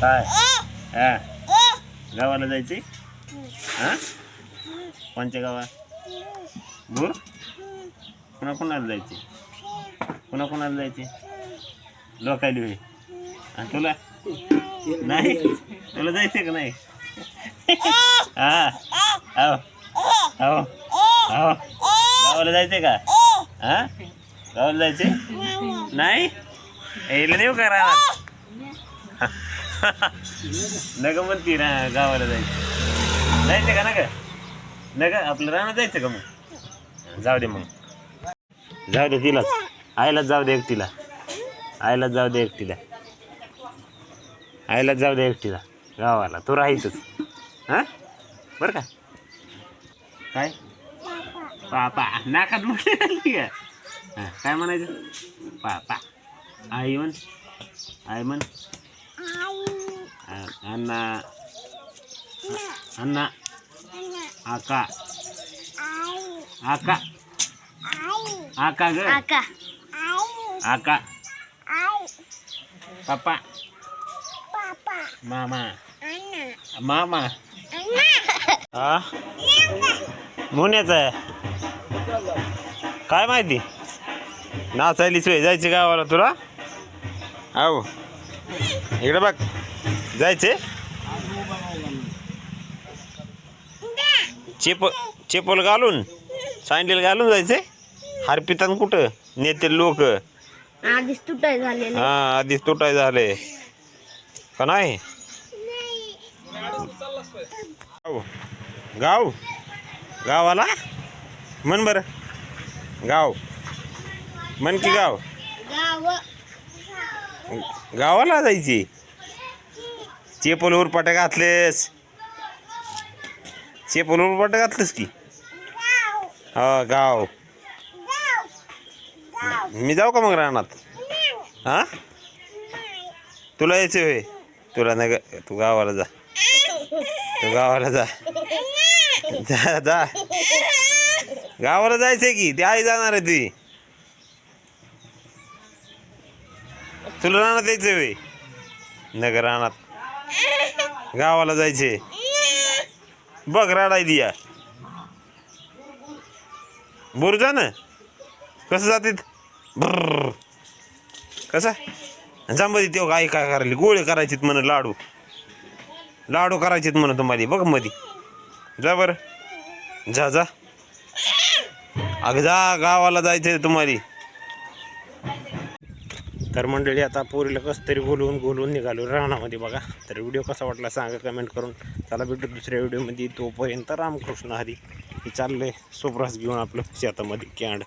काय? हा. गावाला जायचे? हा? कोणच्या गावात? बुर कुणा कुणाला जायचे? कुणा कुणाला जायचे? लोकायली होय. आणि तुला? नाही? तुला जायचे का नाही? हा. हो हो हो गावाला जायचे का? हा? गावाला जायचे नाही? यायला देऊ का राहणार. नग म्हणती ना गावाला जायचं. जायचं का नग? नग आपलं राहणार जायचं का मग? जाऊ दे मग. जाऊ दे तिलाच आईलाच जाऊ दे एकटीला. आईलाच जाऊ दे एकटीला. आईलाच जाऊ दे एकटीला. गावाला. तू राहायचंच. हां? बरं का? काय? पापा. नाकात मोठी का? काय म्हणायचं? पापा. आई म्हण. आई म्हण. अ- अण्णा अण्णा आका आका आका ग आका आका पप्पा मामा मामा हा मुन्याच आहे काय माहिती नाचायलीच वेळ जायचे गावाला तुला आहो इकडे बघ. जायचे? चेप चेपल घालून सँडल घालून जायचे? हारपितान कुठं? नेते लोक. आधीच तुटाय झालेलं हा आधीच तुटाय झाले. का नाही? गाव. गाव? गावाला? म्हण बरं. गाव. म्हण की गाव. गाव. गावाला जायची. चेपल उरपाट्या घातलेस. चेपल उरपाट्या घातलेस की? हा गाव. मी जाऊ का मग रानात? हा? तुला यायचं होय. तुला नाही ग- तू गावाला जा. तू गावाला जा. जा जा. गावाला जायचं की? ते आई जाणार आहे ती. तुला रानात यायचं होय नगर रानात गावाला जायचे. बघ राडाय दिया. बोर जा ना कसं जातीत? ब्रर कसा? जांबदी तेव्हा काय काय करायली? गोळे करायचीत म्हण लाडू. लाडू करायचेत म्हण तुम्हाला. बघ मधी. जा बरं. जा जा. अगं जा गावाला जायचं तुम्हाला. तर मंडळी आता पोरीला कसं तरी बोलवून बोलवून निघालो रानामध्ये बघा. तर व्हिडिओ कसा वाटला सांगा कमेंट करून. चला भेटू दुसऱ्या व्हिडिओमध्ये. तोपर्यंत रामकृष्ण हरी. हे आहे सोपरास घेऊन आपलं शेतामध्ये कॅन्ड.